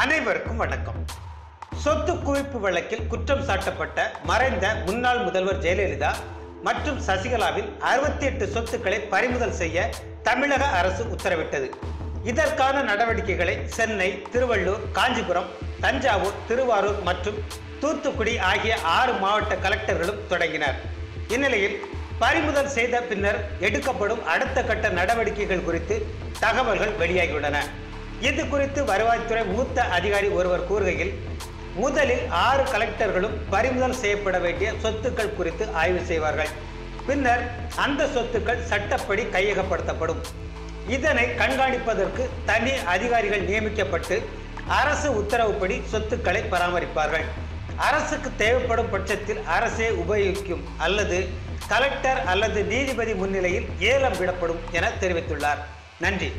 அனைவருக்கும் வணக்கம். சொத்து குவிப்பு வழக்கில் குற்றம் சாட்டப்பட்ட மறைந்த முன்னாள் முதல்வர் ஜெயலலிதா மற்றும் சசிகலாவின் அறுபத்தி எட்டு சொத்துக்களை பறிமுதல் செய்ய தமிழக அரசு உத்தரவிட்டது. இதற்கான நடவடிக்கைகளை சென்னை திருவள்ளூர் காஞ்சிபுரம் தஞ்சாவூர் திருவாரூர் மற்றும் தூத்துக்குடி ஆகிய ஆறு மாவட்ட கலெக்டர்களும் தொடங்கினர். இந்நிலையில் பறிமுதல் செய்த பின்னர் எடுக்கப்படும் அடுத்த கட்ட நடவடிக்கைகள் குறித்து தகவல்கள் வெளியாகியுள்ளன. இது குறித்து வருவாய்த்துறை மூத்த அதிகாரி ஒருவர் கூறுகையில் முதலில் ஆறு கலெக்டர்களும் பறிமுதல் செய்யப்பட வேண்டிய சொத்துக்கள் குறித்து ஆய்வு செய்வார்கள். பின்னர் அந்த சொத்துக்கள் சட்டப்படி கையகப்படுத்தப்படும். இதனை கண்காணிப்பதற்கு தனி அதிகாரிகள் நியமிக்கப்பட்டு அரசு உத்தரவுப்படி சொத்துக்களை பராமரிப்பார்கள். அரசுக்கு தேவைப்படும் பட்சத்தில் அரசே உபயோகிக்கும் அல்லது கலெக்டர் அல்லது நீதிபதி முன்னிலையில் ஏலம் விடப்படும் என தெரிவித்துள்ளார். நன்றி.